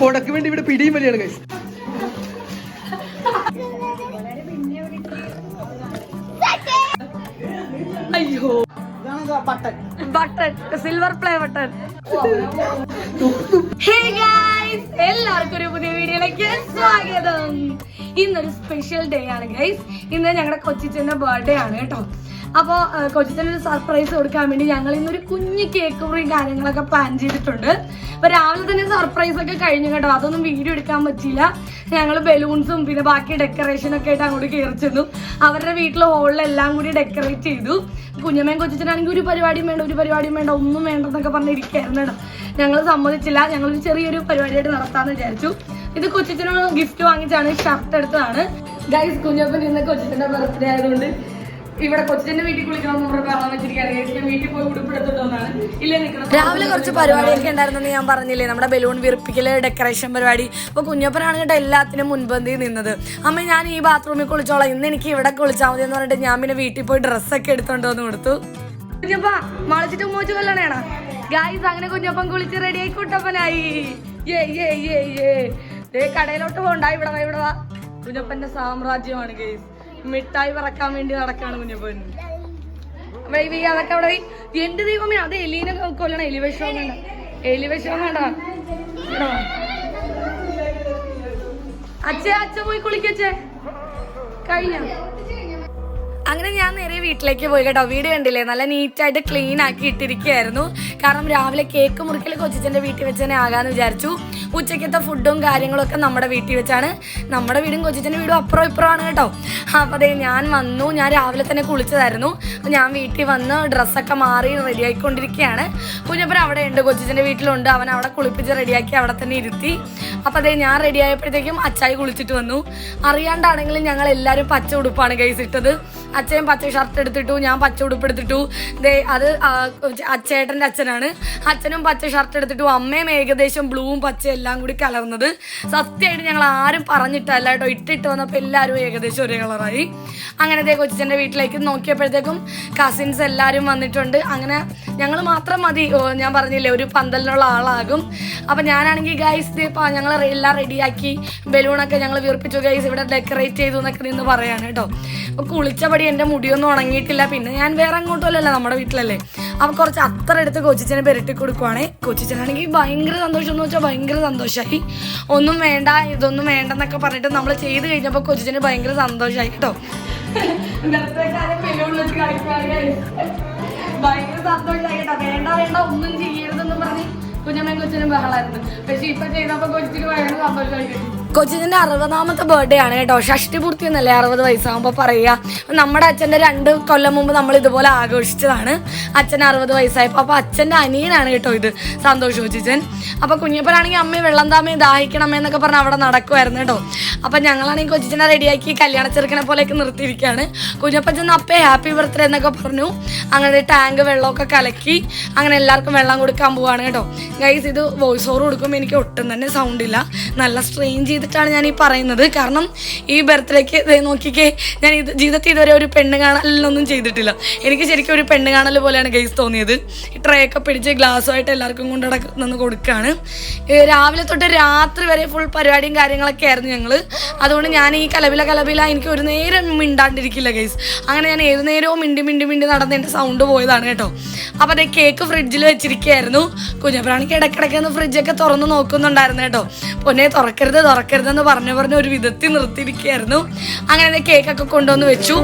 Kodak വേണ്ടി ഇവിടെ പിടിയും വലിയാണ് കൈ അയ്യോ. ബട്ടൺ പ്ലേ ബട്ടൺ ഹേ എല്ലാവർക്കും ഒരു പുതിയ വീഡിയോയിലേക്ക് സ്വാഗതം. ഇന്നൊരു സ്പെഷ്യൽ ഡേ ആണ് ഗൈസ് ഇന്ന് ഞങ്ങളുടെ കൊച്ചിച്ചന്റെ ബർത്ത്ഡേ ആണ് കേട്ടോ. അപ്പോൾ കൊച്ചിച്ചനൊരു സർപ്രൈസ് കൊടുക്കാൻ വേണ്ടി ഞങ്ങൾ ഇന്നൊരു കുഞ്ഞു കേക്ക് മുറിയും കാര്യങ്ങളൊക്കെ പ്ലാൻ ചെയ്തിട്ടുണ്ട്. അപ്പൊ രാവിലെ തന്നെ സർപ്രൈസ് ഒക്കെ കഴിഞ്ഞു കേട്ടോ. അതൊന്നും വീഡിയോ എടുക്കാൻ പറ്റിയില്ല. ഞങ്ങൾ ബലൂൺസും പിന്നെ ബാക്കി ഡെക്കറേഷൻ ഒക്കെ ആയിട്ട് അങ്ങോട്ട് കയറി ചെന്നു. അവരുടെ വീട്ടിലെ ഹോളിലെല്ലാം കൂടി ഡെക്കറേറ്റ് ചെയ്തു. കുഞ്ഞമ്മയും കൊച്ചിട്ടാണെങ്കിൽ ഒരു പരിപാടിയും വേണ്ട ഒരു പരിപാടിയും വേണ്ട ഒന്നും വേണ്ടെന്നൊക്കെ പറഞ്ഞിരിക്കുകയായിരുന്നു കേട്ടോ. ഞങ്ങൾ സമ്മതിച്ചില്ല. ഞങ്ങളൊരു ചെറിയൊരു പരിപാടിയായിട്ട് നടത്താമെന്ന് വിചാരിച്ചു. ഇത് കൊച്ചിച്ചനോട് ഗിഫ്റ്റ് വാങ്ങിച്ചാണ് ഷർട്ട് എടുത്തതാണ്. ഗൈസ് കുഞ്ഞപ്പൻ ഇന്ന് കൊച്ചിച്ചന്റെ ബർത്ത്ഡേ ആയതുകൊണ്ട് ഇവിടെ കൊച്ചിന്റെ വീട്ടിൽ കുളിക്കണം രാവിലെ കുറച്ച് പരിപാടിയൊക്കെ ഉണ്ടായിരുന്നെന്ന് ഞാൻ പറഞ്ഞില്ലേ? നമ്മുടെ ബലൂൺ വിറപ്പിക്കൽ ഡെക്കറേഷൻ പരിപാടി. അപ്പൊ കുഞ്ഞപ്പനാണ് കേട്ടോ എല്ലാത്തിനും മുൻപന്തി നിന്നത്. അമ്മ ഞാൻ ഈ ബാത്റൂമിൽ കുളിച്ചോളാം. ഇന്ന് എനിക്ക് ഇവിടെ കുളിച്ചാൽ മതി എന്ന് പറഞ്ഞിട്ട് ഞാൻ പിന്നെ വീട്ടിൽ പോയി ഡ്രസ്സൊക്കെ എടുത്തോണ്ട് വന്ന് കൊടുത്തു. കുഞ്ഞപ്പ മളിച്ചിട്ട് മോച്ചു കൊല്ലണേണ ഗായ്സ് അങ്ങനെ കുഞ്ഞപ്പൻ കുളിച്ച് റെഡി ആയി കുട്ടപ്പനായി. ഏ ഏ ഏ ഏ കടയിലോട്ട് പോണ്ട? ഇവിടെ വാ, ഇവിടെ വാ. കുഞ്ഞപ്പന്റെ സാമ്രാജ്യമാണ് ഗൈസ് മിഠായി പറക്കാൻ വേണ്ടി നടക്കാണ് കുഞ്ഞപ്പൻ വൈവി അതൊക്കെ അവിടെ. എന്റെ ദൈവമേ അത് എലീനെ കൊല്ലണം. എലിവേഷം വേണ്ട. എലി വിഷം വേണ്ട. അച്ഛേ അച്ഛ പോയി കുളിക്കച്ചേ കഴിഞ്ഞ? അങ്ങനെ ഞാൻ നേരെ വീട്ടിലേക്ക് പോയി കേട്ടോ. വീട് കണ്ടില്ലേ? നല്ല നീറ്റായിട്ട് ക്ലീൻ ആക്കി ഇട്ടിരിക്കുകയായിരുന്നു. കാരണം രാവിലെ കേക്ക് മുറിക്കൽ കൊച്ചിച്ചന്റെ വീട്ടിൽ വെച്ച് തന്നെ ആകാന്ന് വിചാരിച്ചു. ഉച്ചയ്ക്കത്തെ ഫുഡും കാര്യങ്ങളൊക്കെ നമ്മുടെ വീട്ടിൽ വെച്ചാണ്. നമ്മുടെ വീടും കൊച്ചിച്ചന്റെ വീടും അപ്പുറം ഇപ്പുറമാണ് കേട്ടോ. അപ്പോൾ അതെ ഞാൻ വന്നു. ഞാൻ രാവിലെ തന്നെ കുളിച്ചതായിരുന്നു. ഞാൻ വീട്ടിൽ വന്ന് ഡ്രസ്സൊക്കെ മാറി റെഡി ആയിക്കൊണ്ടിരിക്കുകയാണ്. കുഞ്ഞപ്പൻ അവിടെ ഉണ്ട് കൊച്ചിച്ചന്റെ വീട്ടിലുണ്ട്. അവൻ അവിടെ കുളിപ്പിച്ച് റെഡിയാക്കി അവിടെ തന്നെ ഇരുത്തി. അപ്പോൾ അതെ ഞാൻ റെഡി ആയപ്പോഴത്തേക്കും അച്ചായി കുളിച്ചിട്ട് വന്നു. അറിയാണ്ടാണെങ്കിലും ഞങ്ങൾ എല്ലാവരും പച്ച ഉടുപ്പാണ് കൈസ് ഇട്ടത്. അച്ഛൻ പച്ച ഷർട്ട് എടുത്തിട്ടു ഞാൻ പച്ച ഉടുപ്പ് എടുത്തിട്ടു. ദേ അത് അച്ചേട്ടന്റെ അച്ഛനാണ്. അച്ഛനും പച്ച ഷർട്ട് എടുത്തിട്ടു. അമ്മയും ഏകദേശം ബ്ലൂവും പച്ച എല്ലാം കൂടി കലർന്നത്. സത്യമായിട്ട് ഞങ്ങൾ ആരും പറഞ്ഞിട്ടല്ല കേട്ടോ. ഇട്ടിട്ട് വന്നപ്പോൾ എല്ലാവരും ഏകദേശം ഒരേ കളറായി അങ്ങനെ ദേ കൊച്ചിന്റെ വീട്ടിലേക്ക് നോക്കിയപ്പോഴത്തേക്കും കസിൻസ് എല്ലാവരും വന്നിട്ടുണ്ട്. അങ്ങനെ ഞങ്ങൾ മാത്രം മതി. ഞാൻ പറഞ്ഞില്ലേ ഒരു പന്തലിനുള്ള ആളാകും. അപ്പം ഞാനാണെങ്കിൽ ഗൈസ് ഇപ്പോൾ ഞങ്ങൾ എല്ലാം റെഡിയാക്കി ബലൂണൊക്കെ ഞങ്ങൾ വീർപ്പിച്ചു. ഗൈസ് ഇവിടെ ഡെക്കറേറ്റ് ചെയ്തു എന്നൊക്കെ നിന്ന് പറയാണ് കേട്ടോ. അപ്പോൾ കുളിച്ചപടി എന്റെ മുടിയൊന്നും ഉണങ്ങിയിട്ടില്ല. പിന്നെ ഞാൻ വേറെ അങ്ങോട്ടുമല്ലല്ലോ നമ്മുടെ വീട്ടിലല്ലേ. അപ്പം കുറച്ച് അത്ര എടുത്ത് കൊച്ചിച്ചനെ പെരട്ടി കൊടുക്കുവാണേ. കൊച്ചിച്ചനാണെങ്കിൽ ഭയങ്കര സന്തോഷം എന്ന് വെച്ചാൽ ഭയങ്കര സന്തോഷമായി ഒന്നും വേണ്ട ഇതൊന്നും വേണ്ടെന്നൊക്കെ പറഞ്ഞിട്ട് നമ്മൾ ചെയ്ത് കഴിഞ്ഞപ്പോൾ കൊച്ചിച്ചന് ഭയങ്കര സന്തോഷമായി കേട്ടോ. ഭയങ്കര സന്തോഷമായി കേട്ടോ. വേണ്ട വേണ്ട ഒന്നും ചെയ്യരുതെന്ന് പറഞ്ഞ് കുഞ്ഞമ്മയും കൊച്ചിനും ബഹളായിരുന്നു. പക്ഷെ ഇപ്പൊ ചെയ്തപ്പോ കൊച്ചിന് ഭയങ്കര സന്തോഷമായി കേട്ടു കൊച്ചിന്റെ അറുപതാമത്തെ ബർത്ത്ഡേ ആണ് കേട്ടോ. ഷഷ്ടി പൂർത്തി എന്നല്ലേ അറുപത് വയസ്സാകുമ്പോൾ പറയുക. നമ്മുടെ അച്ഛന്റെ രണ്ട് കൊല്ലം മുമ്പ് നമ്മൾ ഇതുപോലെ ആഘോഷിച്ചതാണ്. അച്ഛൻ അറുപത് വയസ്സായപ്പോൾ അപ്പോൾ അച്ഛന്റെ അനിയനാണ് കേട്ടോ ഇത്. സന്തോഷ് കൊച്ചിച്ചൻ അപ്പോൾ കുഞ്ഞപ്പനാണെങ്കിൽ അമ്മ വെള്ളം താമേ ദാഹിക്കണമേ എന്നൊക്കെ പറഞ്ഞ് അവിടെ നടക്കുമായിരുന്നു കേട്ടോ. അപ്പം ഞങ്ങളാണെങ്കിൽ കൊച്ചിച്ചനെ റെഡിയാക്കി കല്യാണ ചെറുക്കനെ പോലെയൊക്കെ നിർത്തിയിരിക്കുകയാണ്. കുഞ്ഞപ്പൻ ചെന്ന് അപ്പേ ഹാപ്പി ബർത്ത്ഡേ എന്നൊക്കെ പറഞ്ഞു. അങ്ങനെ ടാങ്ക് വെള്ളമൊക്കെ കലക്കി അങ്ങനെ എല്ലാവർക്കും വെള്ളം കൊടുക്കാൻ പോവാണ് കേട്ടോ. ഗൈസ് ഇത് വോയിസ് ഓവർ കൊടുക്കുമ്പോൾ എനിക്ക് ഒട്ടും തന്നെ സൗണ്ട് ഇല്ല. നല്ല സ്ട്രെയിൻ ചെയ്തിട്ടാണ് ഞാൻ ഈ പറയുന്നത്. കാരണം ഈ ബർത്ത്ഡേക്ക് നോക്കിക്കേ ഞാൻ ഇത് ജീവിതത്തിൽ ഇതുവരെ ഒരു പെണ്ണ് കാണലൊന്നും ചെയ്തിട്ടില്ല. എനിക്ക് ശരിക്കും ഒരു പെണ്ണ് കാണൽ പോലെയാണ് ഗൈസ് തോന്നിയത്. ഈ ട്രേ ഒക്കെ പിടിച്ച് ഗ്ലാസ്സുമായിട്ട് എല്ലാവർക്കും കൊണ്ട് നടക്കുന്ന കൊടുക്കുകയാണ് രാവിലെ തൊട്ട് രാത്രി വരെ ഫുൾ പരിപാടിയും കാര്യങ്ങളൊക്കെ ആയിരുന്നു ഞങ്ങൾ അതുകൊണ്ട് ഞാൻ ഈ കലബില കലബില എനിക്ക് ഒരു നേരം മിണ്ടാണ്ടിരിക്കില്ല ഗൈസ് അങ്ങനെ ഞാൻ ഏത് നേരവും മിണ്ടി മിണ്ടി മിണ്ടി നടന്ന് എന്റെ സൗണ്ട് പോയതാണ് കേട്ടോ. അപ്പോൾ അതേ കേക്ക് ഫ്രിഡ്ജിൽ വെച്ചിരിക്കുകയായിരുന്നു കുഞ്ഞപ്രാണിക്ക് ഇടയ്ക്കിടയ്ക്ക് ഫ്രിഡ്ജൊക്കെ തുറന്ന് നോക്കുന്നുണ്ടായിരുന്നു കേട്ടോ. പൊന്നെ തുറക്കരുത് തുറക്കരുത്. തുറക്കരുതെന്ന് പറഞ്ഞു പറഞ്ഞ് ഒരു വിധത്തിൽ നിർത്തിയിരിക്കുകയായിരുന്നു. അങ്ങനെ കേക്കൊക്കെ കൊണ്ടുവന്ന് വെച്ചു.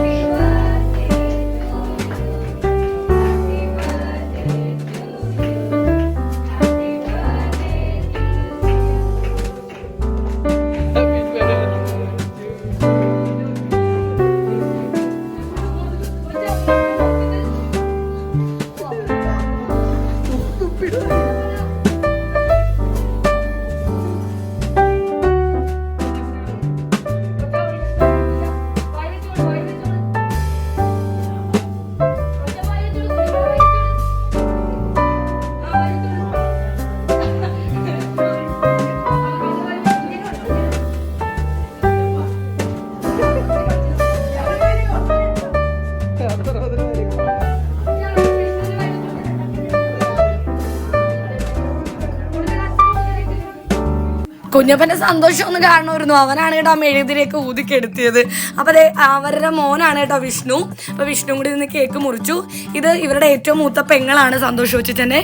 കുഞ്ഞപ്പന്റെ സന്തോഷം ഒന്ന് കാണണമായിരുന്നു അവനാണ് കേട്ടോ ആ മെഴുകുതിരിയൊക്കെ ഊതിക്കെടുത്തിയത്. അപ്പൊ അതെ അവരുടെ മോനാണ് കേട്ടോ വിഷ്ണു. അപ്പോൾ വിഷ്ണു കൂടി നിന്ന് കേക്ക് മുറിച്ചു. ഇത് ഇവരുടെ ഏറ്റവും മൂത്ത പെങ്ങളാണ് സന്തോഷ് തന്നെ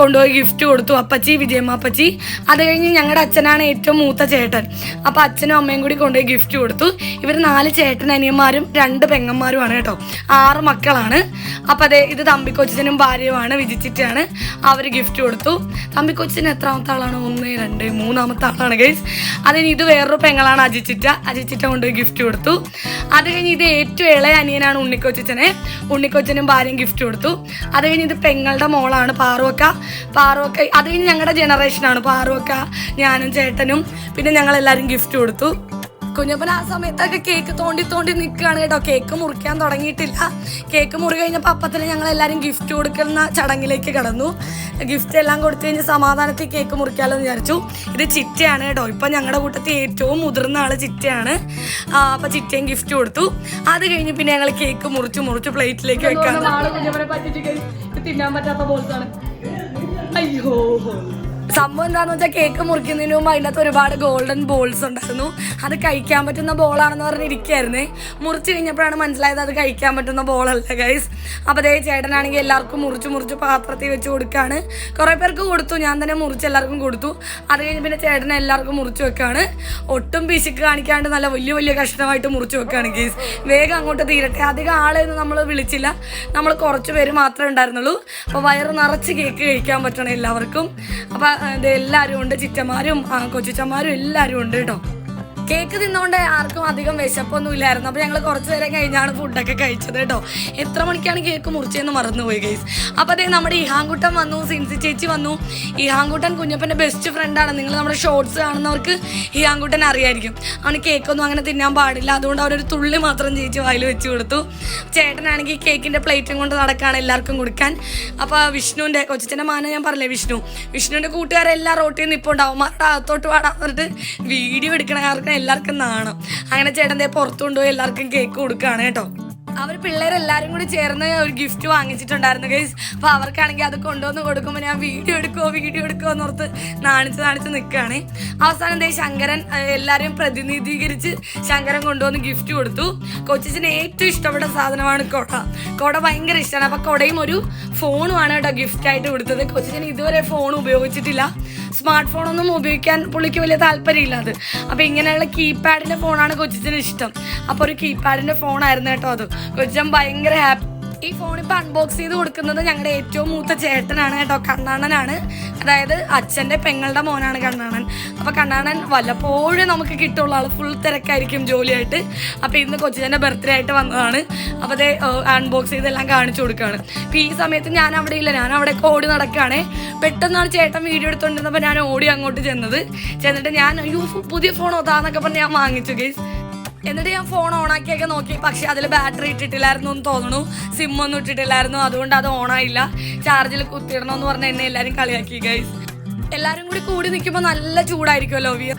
കൊണ്ടുപോയി ഗിഫ്റ്റ് കൊടുത്തു. അപ്പച്ചി വിജയമ്മ അപ്പച്ചി അത് കഴിഞ്ഞ് ഞങ്ങളുടെ അച്ഛനാണ് ഏറ്റവും മൂത്ത ചേട്ടൻ. അപ്പോൾ അച്ഛനും അമ്മയും കൂടി കൊണ്ടുപോയി ഗിഫ്റ്റ് കൊടുത്തു. ഇവർ നാല് ചേട്ടൻ അനിയന്മാരും രണ്ട് പെങ്ങന്മാരുമാണ് കേട്ടോ. ആറ് മക്കളാണ്. അപ്പോൾ അതെ ഇത് തമ്പിക്കൊച്ചിനും ഭാര്യയുമാണ് വിജിച്ചിട്ടാണ് അവർ ഗിഫ്റ്റ് കൊടുത്തു. തമ്പിക്കൊച്ചിന് എത്രാമത്തെ ആളാണ്? ഒന്ന് രണ്ട് മൂന്നാമത്തെ ആളാണ് ഗൈസ് അതിന് ഇത് വേറൊരു പെങ്ങളാണ് അജിച്ചിറ്റ. അജിച്ചിറ്റ കൊണ്ട് ഗിഫ്റ്റ് കൊടുത്തു. അത് കഴിഞ്ഞ് ഇത് ഏറ്റവും ഇളയ അനിയനാണ് ഉണ്ണിക്കൊച്ചനെ ഉണ്ണിക്കൊച്ചനും ഭാര്യയും ഗിഫ്റ്റ് കൊടുത്തു. അത് കഴിഞ്ഞ് ഇത് പെങ്ങളുടെ മോളാണ് പാറുവക്ക. പാറുവക്ക അത് കഴിഞ്ഞ് ഞങ്ങളുടെ ജനറേഷനാണ് പാറുവക്ക ഞാനും ചേട്ടനും. പിന്നെ ഞങ്ങൾ എല്ലാവരും ഗിഫ്റ്റ് കൊടുത്തു. കുഞ്ഞപ്പൻ ആ സമയത്തൊക്കെ കേക്ക് തോണ്ടി തോണ്ടി നിൽക്കുകയാണ് കേട്ടോ. കേക്ക് മുറിക്കാൻ തുടങ്ങിയിട്ടില്ല. കേക്ക് മുറി കഴിഞ്ഞപ്പോൾ അപ്പത്തിന് ഞങ്ങൾ എല്ലാവരും ഗിഫ്റ്റ് കൊടുക്കുന്ന ചടങ്ങിലേക്ക് കടന്നു. ഗിഫ്റ്റ് എല്ലാം കൊടുത്തു കഴിഞ്ഞ് സമാധാനത്തിൽ കേക്ക് മുറിക്കാമല്ലോ എന്ന് വിചാരിച്ചു. ഇത് ചിറ്റയാണ് കേട്ടോ. ഇപ്പം ഞങ്ങളുടെ കൂട്ടത്തിൽ ഏറ്റവും മുതിർന്ന ആൾ ചിറ്റയാണ്. അപ്പം ചിറ്റയും ഗിഫ്റ്റ് കൊടുത്തു. അത് കഴിഞ്ഞ് പിന്നെ ഞങ്ങൾ കേക്ക് മുറിച്ച് മുറിച്ച് പ്ലേറ്റിലേക്ക് വെക്കാൻ തിന്നാൻ പറ്റാത്ത പോലത്താണ് അയ്യോ. സംഭവം എന്താണെന്ന് വെച്ചാൽ കേക്ക് മുറിക്കുന്നതിന് മുമ്പ് അതിനകത്ത് ഒരുപാട് ഗോൾഡൻ ബോൾസ് ഉണ്ടായിരുന്നു. അത് കഴിക്കാൻ പറ്റുന്ന ബോളാണെന്ന് പറഞ്ഞിരിക്കുകയായിരുന്നേ മുറിച്ച് കഴിഞ്ഞപ്പോഴാണ് മനസ്സിലായത് അത് കഴിക്കാൻ പറ്റുന്ന ബോളല്ല ഗൈസ് അപ്പോൾ അതേ ചേട്ടനാണെങ്കിൽ എല്ലാവർക്കും മുറിച്ച് മുറിച്ച് പാത്രത്തിൽ വെച്ച് കൊടുക്കുകയാണ് കുറേ പേർക്ക് കൊടുത്തു ഞാൻ തന്നെ മുറിച്ച് എല്ലാവർക്കും കൊടുത്തു. അത് കഴിഞ്ഞ് പിന്നെ ചേട്ടൻ എല്ലാവർക്കും മുറിച്ച് വെക്കുകയാണ് ഒട്ടും പിശുക്ക് കാണിക്കാണ്ട് നല്ല വലിയ വലിയ കഷ്ണമായിട്ട് മുറിച്ച് വെക്കുകയാണ് ഗൈസ് വേഗം അങ്ങോട്ട് തീരട്ടെ. അധികം ആളെയൊന്നും നമ്മൾ വിളിച്ചില്ല. നമ്മൾ കുറച്ച് പേര് മാത്രമേ ഉണ്ടായിരുന്നുള്ളൂ. അപ്പോൾ വയറ് നിറച്ച് കേക്ക് കഴിക്കാൻ പറ്റണം എല്ലാവർക്കും. അപ്പോൾ എല്ലാവരും ഉണ്ട്. ചിറ്റന്മാരും കൊച്ചുച്ചന്മാരും എല്ലാവരും ഉണ്ട് കേട്ടോ. കേക്ക് തിന്നുകൊണ്ട് ആർക്കും അധികം വിശപ്പൊന്നും ഇല്ലായിരുന്നു അപ്പോൾ ഞങ്ങൾ കുറച്ച് നേരം കഴിഞ്ഞാണ് ഫുഡൊക്കെ കഴിച്ചത് കേട്ടോ. എത്ര മണിക്കാണ് കേക്ക് മുറിച്ചതെന്ന് മറന്നുപോയി ഗൈസ് അപ്പോൾ അതേ നമ്മുടെ ഇഹാങ്കുട്ടൻ വന്നു സിൻസി ചേച്ചി വന്നു. ഇഹാങ്കുട്ടൻ കുഞ്ഞപ്പന്റെ ബെസ്റ്റ് ഫ്രണ്ടാണ് നിങ്ങൾ നമ്മുടെ ഷോർട്സ് കാണുന്നവർക്ക് ഇഹാങ്കുട്ടൻ അറിയായിരിക്കും. അവന് കേക്കൊന്നും അങ്ങനെ തിന്നാൻ പാടില്ല. അതുകൊണ്ട് അവനൊരു തുള്ളി മാത്രം ചേച്ചി വായിൽ വെച്ച് കൊടുത്തു. ചേട്ടനാണെങ്കിൽ കേക്കിന്റെ പ്ലേറ്റും കൊണ്ട് നടക്കുകയാണ് എല്ലാവർക്കും കൊടുക്കാൻ. അപ്പോൾ വിഷ്ണുവിന്റെ കൊച്ചിന്റെ മാന ഞാൻ പറഞ്ഞില്ലേ വിഷ്ണു? വിഷ്ണുവിന്റെ കൂട്ടുകാരെല്ലാം റോട്ടിൽ നിന്ന് ഇപ്പോൾ ഉണ്ടാവും. മാരുടെ അകത്തോട്ട് പാടാൻ പറഞ്ഞിട്ട് വീഡിയോ എടുക്കണക്കാർക്ക് എല്ലാവർക്കും നാണം. അങ്ങനെ ചേട്ടൻ ദേ പുറത്തു കൊണ്ടുപോയി എല്ലാവർക്കും കേക്ക് കൊടുക്കുകയാണ് കേട്ടോ. അവർ പിള്ളേരെല്ലാരും കൂടി ചേർന്ന് ഒരു ഗിഫ്റ്റ് വാങ്ങിച്ചിട്ടുണ്ടായിരുന്നു ഗൈസ് അപ്പോൾ അവർക്കാണെങ്കിൽ അത് കൊണ്ടുവന്ന് കൊടുക്കുമ്പോൾ ഞാൻ വീഡിയോ എടുക്കുമോ വീഡിയോ എടുക്കുമോ എന്നോർത്ത് നാണിച്ച് നാണിച്ച് നിൽക്കുകയാണ്. അവസാനം ദേ ശങ്കരൻ എല്ലാവരെയും പ്രതിനിധീകരിച്ച് ശങ്കരൻ കൊണ്ടുവന്ന് ഗിഫ്റ്റ് കൊടുത്തു. കൊച്ചിന് ഏറ്റവും ഇഷ്ടപ്പെട്ട സാധനമാണ് കൊട. കൊട ഭയങ്കര ഇഷ്ടമാണ്. അപ്പോൾ കൊടയും ഒരു ഫോണുമാണ് കേട്ടോ ഗിഫ്റ്റ് ആയിട്ട് കൊടുത്തത്. കൊച്ചിന് ഇതുവരെ ഫോൺ ഉപയോഗിച്ചിട്ടില്ല. സ്മാർട്ട് ഫോണൊന്നും ഉപയോഗിക്കാൻ പുള്ളിക്ക് വലിയ താല്പര്യമില്ല അത്. അപ്പോൾ ഇങ്ങനെയുള്ള കീപാഡിന്റെ ഫോണാണ് കൊച്ചിന് ഇഷ്ടം. അപ്പോൾ ഒരു കീപാഡിന്റെ ഫോണായിരുന്നു കേട്ടോ അത്. കൊച്ചൻ ഭയങ്കര ഹാപ്പി ഈ ഫോൺ ഇപ്പൊ അൺബോക്സ് ചെയ്ത് കൊടുക്കുന്നത് ഞങ്ങളുടെ ഏറ്റവും മൂത്ത ചേട്ടനാണ് കേട്ടോ കണ്ണാണനാണ്. അതായത് അച്ഛന്റെ പെങ്ങളുടെ മോനാണ് കണ്ണാണൻ. അപ്പൊ കണ്ണാണൻ വല്ലപ്പോഴും നമുക്ക് കിട്ടുള്ള ആൾ ഫുൾ തിരക്കായിരിക്കും ജോലിയായിട്ട്. അപ്പൊ ഇന്ന് കൊച്ചിന്റെ ബർത്ത്ഡേ ആയിട്ട് വന്നതാണ്. അപ്പൊ അതേ അൺബോക്സ് ചെയ്തെല്ലാം കാണിച്ചു കൊടുക്കുകയാണ് അപ്പൊ ഈ സമയത്ത് ഞാൻ അവിടെ ഇല്ല ഞാൻ അവിടെ ഓടി നടക്കുകയാണ് പെട്ടെന്നാണ് ചേട്ടൻ വീഡിയോ എടുത്തോണ്ടിരുന്നപ്പോൾ ഞാൻ ഓടി അങ്ങോട്ട് ചെന്നത്. ചെന്നിട്ട് ഞാൻ അയ്യോ പുതിയ ഫോൺ ഒതാന്നൊക്കെ പറഞ്ഞ് ഞാൻ വാങ്ങിച്ചു ഗൈസ് എന്നിട്ട് ഞാൻ ഫോൺ ഓണാക്കിയൊക്കെ നോക്കി. പക്ഷെ അതിൽ ബാറ്ററി ഇട്ടിട്ടില്ലായിരുന്നു എന്ന് തോന്നുന്നു. സിം ഒന്നും ഇട്ടിട്ടില്ലായിരുന്നു. അതുകൊണ്ട് അത് ഓണായില്ല ചാർജിൽ കുത്തിയിടണം എന്ന് പറഞ്ഞ എന്നെ എല്ലാവരും കളിയാക്കി ഗൈസ് എല്ലാരും കൂടി കൂടി നിൽക്കുമ്പോൾ നല്ല ചൂടായിരിക്കുമല്ലോ വിയർ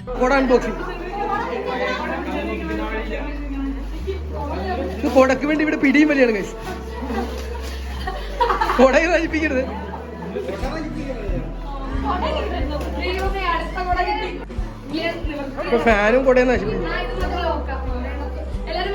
കൊടക്ക് വേണ്ടി ഇവിടെ പിടിയും വലിയാണ് ഗൈസ് കൊടയിൽ വലിപ്പിക്കരുത്. ഫാനും കൊടയും നശിപ്പിക്കും.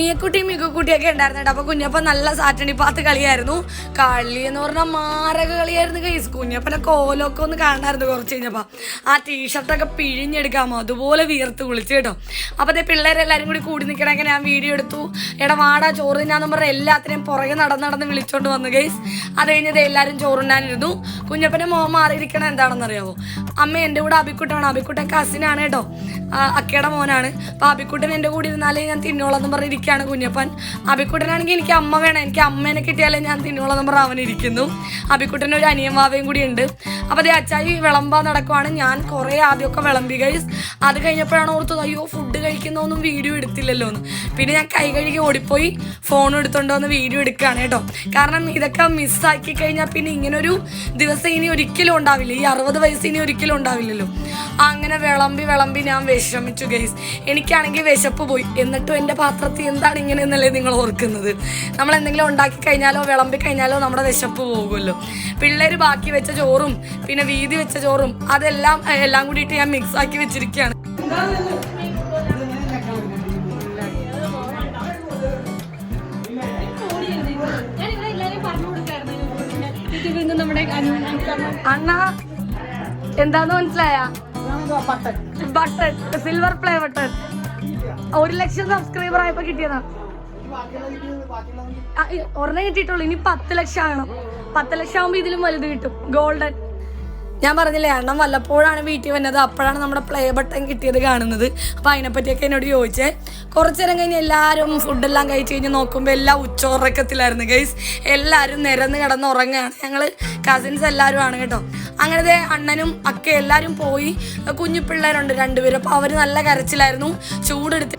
മിയക്കുട്ടിയും മികുക്കുട്ടിയൊക്കെ ഉണ്ടായിരുന്നു കേട്ടോ അപ്പൊ കുഞ്ഞപ്പൻ നല്ല സാറ്റണി പാത്ത് കളിയായിരുന്നു. കളി എന്ന് പറഞ്ഞാൽ മാരക കളിയായിരുന്നു കൈസ് കുഞ്ഞപ്പനെ കോലൊക്കെ ഒന്ന് കാണാറുണ്ട് കുറച്ച് കഴിഞ്ഞപ്പോ. ആ ടീഷർട്ടൊക്കെ പിഴിഞ്ഞെടുക്കാമോ അതുപോലെ വീർത്ത് കുളിച്ചു കേട്ടോ. അപ്പൊ അതേ പിള്ളേരെല്ലാരും കൂടി കൂടി നിൽക്കണമെങ്കിൽ ഞാൻ വീഡിയോ എടുത്തു. എടാ വാടാ ചോറ് തിന്നാന്ന് പറഞ്ഞ എല്ലാത്തിനെയും പുറകെ നടന്ന് നടന്ന് വിളിച്ചോണ്ട് വന്നു ഗൈസ് അത് കഴിഞ്ഞത് എല്ലാരും ചോറുണ്ടാനിരുന്നു കുഞ്ഞപ്പന്റെ മോൻ മാറിയിരിക്കണം എന്താണെന്ന് അറിയാവോ അമ്മ എന്റെ കൂടെ അബിക്കുട്ടാണ് അബിക്കുട്ടൻ കസിനാണ് കേട്ടോ. അക്കയുടെ മോനാണ്. അപ്പൊ അബിക്കുട്ടൻ എന്റെ കൂടെ ഇരുന്നാലേ ഞാൻ തിന്നോളെന്ന് പറഞ്ഞിരിക്കുകയാണ് കുഞ്ഞപ്പൻ. അബിക്കുട്ടനാണെങ്കിൽ എനിക്ക് അമ്മ വേണം. എനിക്ക് അമ്മേനെ കിട്ടിയാലേ ഞാൻ തിന്നോളെന്ന് പറഞ്ഞ് അവൻ ഇരിക്കുന്നു അബിക്കുട്ടൻ ഒരു അനിയമാവയും കൂടി ഉണ്ട്. അപ്പോൾ അതേ അച്ചായി വിളമ്പാൻ നടക്കുവാണ്. ഞാൻ കുറേ ആദ്യമൊക്കെ വിളമ്പി ഗൈസ് അത് കഴിഞ്ഞപ്പോഴാണ് ഓർത്തത് അയ്യോ ഫുഡ് കഴിക്കുന്നൊന്നും വീഡിയോ എടുത്തില്ലല്ലോ എന്ന്. പിന്നെ ഞാൻ കൈ കഴുകി ഓടിപ്പോയി ഫോൺ എടുത്തോണ്ടോ എന്ന് വീഡിയോ എടുക്കുകയാണ് കേട്ടോ. കാരണം ഇതൊക്കെ മിസ്സാക്കി കഴിഞ്ഞാൽ പിന്നെ ഇങ്ങനൊരു ദിവസം ഇനി ഒരിക്കലും ഉണ്ടാവില്ല. ഈ അറുപത് വയസ്സ് ഇനി ഒരിക്കലും ഉണ്ടാവില്ലല്ലോ. അങ്ങനെ വിളമ്പി വിളമ്പി ഞാൻ വിഷമിച്ചു ഗൈസ് എനിക്കാണെങ്കിൽ വിശപ്പ് പോയി. എന്നിട്ടും എന്റെ പാത്രത്തിൽ എന്താണ് ഇങ്ങനെ എന്നല്ലേ നിങ്ങൾ ഓർക്കുന്നത്? നമ്മൾ എന്തെങ്കിലും ഉണ്ടാക്കി കഴിഞ്ഞാലോ വിളമ്പി കഴിഞ്ഞാലോ നമ്മുടെ വിശപ്പ് പോകുമല്ലോ. പിള്ളേർ ബാക്കി വെച്ച ചോറും പിന്നെ വീതി വെച്ച ചോറും അതെല്ലാം എല്ലാം കൂടിയിട്ട് ഞാൻ മിക്സ് ആക്കി വെച്ചിരിക്കുകയാണ്. അണ്ണ എന്താന്ന് മനസ്സിലായ? ബട്ടൺ സിൽവർ പ്ലേ ബട്ടൺ ഒരു ലക്ഷം സബ്സ്ക്രൈബർ ആയപ്പോ കിട്ടിയതാ. ആ, ഈ ഒരെണ്ണം കിട്ടിയിട്ടുള്ളൂ. ഇനി പത്ത് ലക്ഷം ആണ് പത്ത് ലക്ഷം ആകുമ്പോ ഇതിലും വലുത് കിട്ടും. ഗോൾഡൻ ഞാൻ പറഞ്ഞില്ലേ അണ്ണം വല്ലപ്പോഴാണ് വീട്ടിൽ വന്നത്. അപ്പോഴാണ് നമ്മുടെ പ്ലേ ബട്ടൺ കിട്ടിയത് കാണുന്നത്. അപ്പോൾ അതിനെപ്പറ്റിയൊക്കെ എന്നോട് ചോദിച്ചേ. കുറച്ചു നേരം കഴിഞ്ഞ് എല്ലാവരും ഫുഡെല്ലാം കഴിച്ച് കഴിഞ്ഞ് നോക്കുമ്പോൾ എല്ലാം ഉച്ചോറക്കത്തിലായിരുന്നു ഗൈസ് എല്ലാവരും നിരന്ന് കിടന്ന് ഉറങ്ങുകയാണ്. ഞങ്ങൾ കസിൻസ് എല്ലാവരും ആണ് കേട്ടോ. അങ്ങനത്തെ അണ്ണനും ഒക്കെ എല്ലാവരും പോയി. കുഞ്ഞു പിള്ളേരുണ്ട് രണ്ടുപേരും. അപ്പോൾ അവർ നല്ല കരച്ചിലായിരുന്നു. ചൂടെടുത്ത്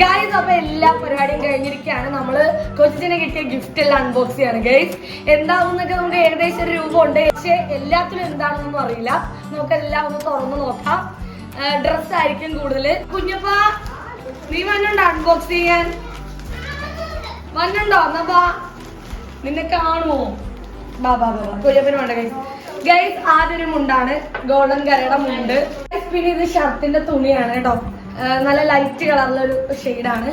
ഗൈസ് അപ്പൊ എല്ലാ പരിപാടിയും കഴിഞ്ഞിരിക്കുകയാണ്. നമ്മൾ കൊച്ചിന് കിട്ടിയ ഗിഫ്റ്റ് എല്ലാം അൺബോക്സ് ചെയ്യാണ്. ഗൈസ് എന്താവുന്നൊക്കെ നമുക്ക് ഏകദേശം ഒരു രൂപ ഉണ്ട് പക്ഷെ എല്ലാത്തിലും എന്താണെന്നൊന്നും അറിയില്ല. നമുക്ക് എല്ലാം ഒന്ന് തുറന്നു നോക്കാം. ഡ്രസ് ആയിരിക്കും കൂടുതൽ. കുഞ്ഞപ്പ നീ വന്നുണ്ടോ അൺബോക്സ് ചെയ്യാൻ? വന്നുണ്ടോ എന്നാ നിന്നെ കാണുമോ? ബാ ബാ ബാ കുഞ്ഞപ്പന് വേണ്ട ഗൈസ് ഗൈസ് ആദ്യം മുണ്ടാണ്. ഗോൾഡൻ കരയുടെ മുണ്ട്. പിന്നെ ഇത് ഷർട്ടിന്റെ തുണിയാണ് കേട്ടോ നല്ല ലൈറ്റ് കളറിലൊരു ഷെയ്ഡാണ്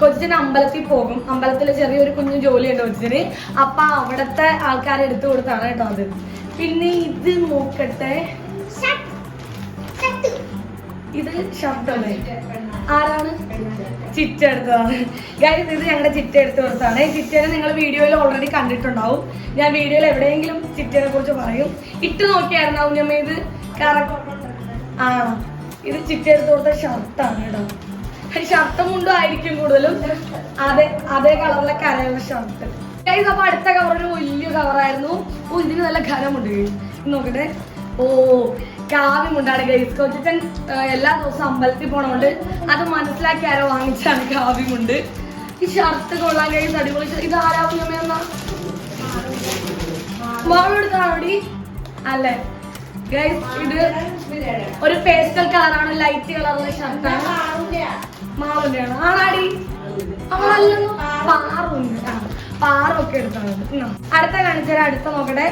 കൊച്ചിന് അമ്പലത്തിൽ പോകും. അമ്പലത്തിൽ ചെറിയൊരു കുഞ്ഞു ജോലി ഉണ്ട് കൊച്ചിന്. അപ്പൊ അവിടത്തെ ആൾക്കാരെ എടുത്തു കൊടുത്താണ് കേട്ടോ അത്. പിന്നെ ഇത് നോക്കട്ടെ. ഇത് ഷർട്ടല്ലേ ആരാണ്? ചിറ്റ എടുത്തതാണ് ഗൈസ് ഇത് ഞങ്ങളുടെ ചിറ്റ കൊടുത്താണ് ഈ ചിറ്റേനെ നിങ്ങൾ വീഡിയോയിൽ ഓൾറെഡി കണ്ടിട്ടുണ്ടാവും. ഞാൻ വീഡിയോയിൽ എവിടെയെങ്കിലും ചിറ്റേനെ കുറിച്ച് പറയും. ഇട്ട് നോക്കിയായിരുന്നു ഞമ്മ ഇത്? ആ ഇത് ചിറ്റ എടുത്ത് കൊടുത്ത ഷർട്ടാണ് കേട്ടോ. ഷർട്ടും മുണ്ടും ആയിരിക്കും കൂടുതലും. അതെ അതേ കളറിലെ കരയുള്ള ഷർട്ട്. ഗൈസ് അപ്പൊ അടുത്ത കവർ ഒരു വലിയ കവറായിരുന്നു ഓ ഇതിന് നല്ല guys. നോക്കട്ടെ. ഓ കാവ്യമുണ്ടാണ് ഗൈസ്. കൊച്ചൻ എല്ലാ ദിവസവും അമ്പലത്തിൽ പോണോണ്ട് അത് മനസ്സിലാക്കി ആരോ വാങ്ങിച്ചാണ് കാവ്യമുണ്ട് ഈ ഷർട്ട് കൊള്ളാൻ ഗൈസ് അടിപൊളി. ഇത് ആരാ കുഞ്ഞമ്മ മാവെടുത്താണോടി അല്ലേ? ഗൈസ് ഇത് ഒരു പേസ്റ്റൽ കളറാണ് ലൈറ്റ് കളറുള്ള ഷർട്ടാണ് മാവിന്റെ ആണ്. ആണാടി? പാറൊക്കെ എടുത്താണ്. അടുത്ത കാണിച്ചാൽ അടുത്ത നോക്കട്ടെ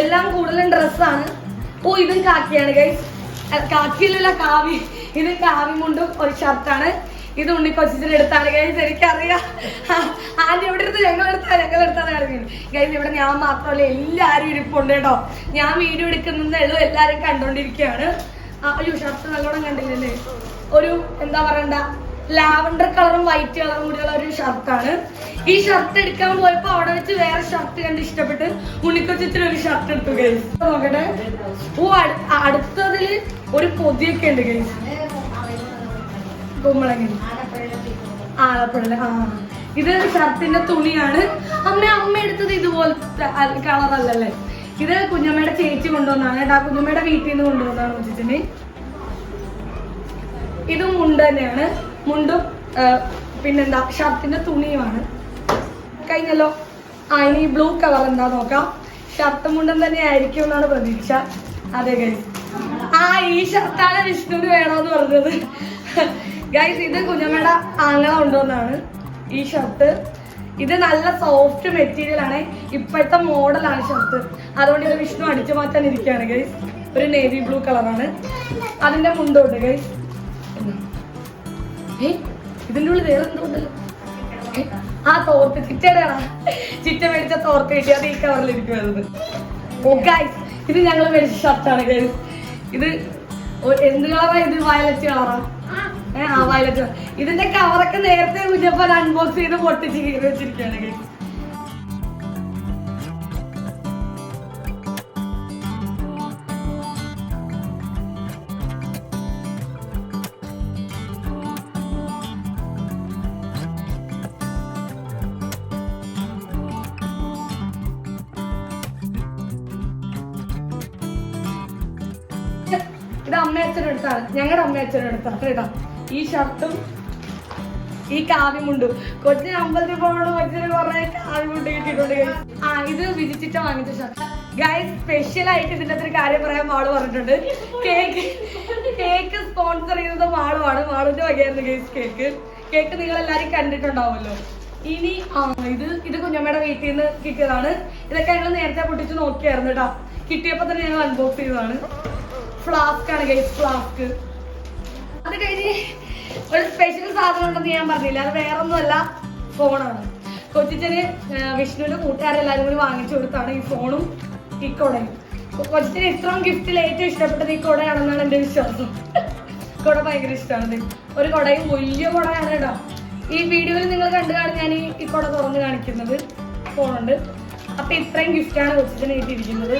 എല്ലാം കൂടുതലും ഡ്രസ്സാണ് ഓ ഇതും കാക്കിയാണ് ഗൈസ് കാക്കിയിലുള്ള കാവി. ഇത് കാവി മുണ്ടും ഒരു ഷർട്ടാണ്. ഇത് ഉണ്ണിക്കൊച്ചിന്റെ എടുത്താണ് ഗൈസ് എനിക്കറിയാം. ആദ്യം എവിടെ എടുത്ത് ഞങ്ങൾ എടുത്താ ഞങ്ങൾ എടുത്താണ് അറിയുന്നത് ഗൈസ് ഇവിടെ ഞാൻ മാത്രമല്ല എല്ലാവരും ഇരിപ്പുണ്ട് കേട്ടോ. ഞാൻ വീഡിയോ എടുക്കുന്നതേ ഉള്ളൂ എല്ലാവരും കണ്ടോണ്ടിരിക്കുകയാണ്. അയ്യോ ഷർട്ട് നല്ലോണം കണ്ടില്ലല്ലേ? ഒരു എന്താ പറയണ്ട? ലാവണ്ടർ കളറും വൈറ്റ് കളറും കൂടിയുള്ള ഒരു ഷർട്ടാണ് ഈ ഷർട്ട് എടുക്കാൻ പോയപ്പോ അവിടെ വെച്ച് വേറെ ഷർട്ട് കണ്ട് ഇഷ്ടപ്പെട്ട് ഉണ്ണിക്കൊച്ചത്തിന് ഒരു ഷർട്ട് എടുത്തു ഗൈസ് നോക്കട്ടെ. ഓ അടുത്തതിൽ ഒരു പൊതിയൊക്കെ ഉണ്ട് ഗൈസ് കുമ്പളങ്ങി. ആലപ്പുഴ ആ. ഇത് ഷർട്ടിന്റെ തുണിയാണ്. അമ്മ അമ്മ എടുത്തത് ഇതുപോലത്തെ കളറല്ലല്ലേ? ഇത് കുഞ്ഞമ്മയുടെ ചേച്ചി കൊണ്ടുവന്നാണ്. കേട്ടോ കുഞ്ഞമ്മയുടെ വീട്ടിൽ നിന്ന് കൊണ്ടുവന്നാണ് കൊച്ചിന് ഇതും മുണ്ട് തന്നെയാണ്. മുണ്ടും പിന്നെന്താ ഷർട്ടിന്റെ തുണിയുമാണ്. കഴിഞ്ഞല്ലോ. ആ ഇനി ബ്ലൂ കളർ എന്താ നോക്കാം. ഷർട്ട് മുണ്ടും തന്നെ ആയിരിക്കും എന്നാണ് പ്രതീക്ഷ. അതെ ഗൈസ് ആ ഈ ഷർട്ടാണ് വിഷ്ണുവിന് വേണമെന്ന് പറഞ്ഞത്. ഗൈസ് ഇത് കുഞ്ഞമ്മയുടെ ആങ്ങള ഉണ്ടോന്നാണ് ഈ ഷർട്ട്. ഇത് നല്ല സോഫ്റ്റ് മെറ്റീരിയൽ ആണ്. ഇപ്പോഴത്തെ മോഡലാണ് ഷർട്ട്. അതുകൊണ്ട് ഇത് വിഷ്ണു അടിച്ചു മാറ്റാൻ ഇരിക്കുകയാണ് ഗൈസ് ഒരു നേവി ബ്ലൂ കളറാണ്. അതിന്റെ മുണ്ടുണ്ട് ഗൈസ് ഏ? ഇതിന്റെ ഉള്ളിൽ വേറെ എന്തോ ആ തോർത്ത് ചിറ്റയുടെ ചിറ്റ മേടിച്ച തോർത്ത് കിട്ടി അത് ഈ കവറിലിരിക്കുന്നത് ഇത്. ഞങ്ങൾ മേടിച്ച ഷർട്ടാണ് ഇത് എന്ത് കളറാ ഇത് വയലറ്റ് കളറാ ആ? വയലറ്റ് ഇതിന്റെ കവറൊക്കെ നേരത്തെ കുഞ്ഞപ്പൻ അൺബോക്സ് ചെയ്ത് പൊട്ടിച്ച് വെച്ചിരിക്കുകയാണ് ഗൈസ് അമ്മയച്ഛനും എടുത്താണ് ഞങ്ങളുടെ അമ്മയച്ഛനും എടുത്താണ് കേട്ടോ. ഈ ഷർട്ടും ഈ കാവ്യമുണ്ട് കൊച്ചിന് അമ്പലത്തിൽ പോകണോ കൊച്ചിന് കുറെ കാവ്യമുണ്ട് കിട്ടിയിട്ടുണ്ട്. ആ ഇത് വിജിച്ചിട്ട് വാങ്ങിച്ച ഷർട്ട് ഗൈസ് സ്പെഷ്യൽ ആയിട്ട് ഇതിന്റെ അത്ര കാര്യം പറയാൻ മാൾ പറഞ്ഞിട്ടുണ്ട്. കേക്ക് കേക്ക് സ്പോൺസർ ചെയ്യുന്നത് മാളുമാണ് മാളിന്റെ വകയായിരുന്നു ഗൈസ് കേക്ക് കേക്ക് നിങ്ങൾ എല്ലാരും കണ്ടിട്ടുണ്ടാവുമല്ലോ. ഇനി ആ ഇത് ഇത് കുഞ്ഞമ്മയുടെ വീട്ടിൽ നിന്ന് കിട്ടിയതാണ്. ഇതൊക്കെ ഞങ്ങൾ നേരത്തെ പൊട്ടിച്ച് നോക്കിയായിരുന്നു കേട്ടോ. കിട്ടിയപ്പോ തന്നെ ഞങ്ങൾ അൺബോക്സ് ചെയ്തതാണ്. ഫ്ലാസ്ക് ആണ് ഗൈസ് ഫ്ലാസ്ക് അത് കഴിഞ്ഞ് ഒരു സ്പെഷ്യൽ സാധനം ഉണ്ടെന്ന് ഞാൻ പറഞ്ഞില്ല അത് വേറൊന്നുമല്ല ഫോണാണ് കൊച്ചിച്ചന് വിഷ്ണുവിന്റെ കൂട്ടുകാരെല്ലാരും കൂടി വാങ്ങിച്ചു കൊടുത്താണ് ഈ ഫോണും ഈ കൊടയും. കൊച്ചിന് ഇത്രയും ഗിഫ്റ്റിൽ ഏറ്റവും ഇഷ്ടപ്പെട്ടത് ഈ കൊടയാണെന്നാണ് എന്റെ വിശ്വാസം. കൊട ഭയങ്കര ഇഷ്ടമാണ് ഒരു കൊടയും വലിയ കൊടയാണ് കേട്ടോ. ഈ വീഡിയോയിൽ നിങ്ങൾ കണ്ടു കാണും ഞാൻ ഈ കൊട തുറന്ന് കാണിക്കുന്നത്. ഫോണുണ്ട് അപ്പൊ ഇത്രയും ഗിഫ്റ്റാണ് കൊച്ചിന് കിട്ടിയിരിക്കുന്നത്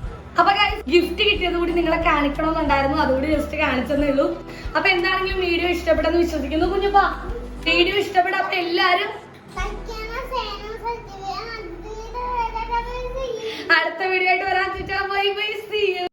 ഗിഫ്റ്റ് കിട്ടിയത് കൂടി നിങ്ങളെ കാണിക്കണമെന്നുണ്ടായിരുന്നു. അതുകൂടി ജസ്റ്റ് കാണിച്ചെന്നേ ഉള്ളൂ. അപ്പൊ എന്താണെങ്കിലും വീഡിയോ ഇഷ്ടപ്പെട്ടെന്ന് വിശ്വസിക്കുന്നു. കുഞ്ഞപ്പ വീഡിയോ ഇഷ്ടപ്പെട്ട അപ്പൊ എല്ലാരും അടുത്ത വീഡിയോ ആയിട്ട് വരാം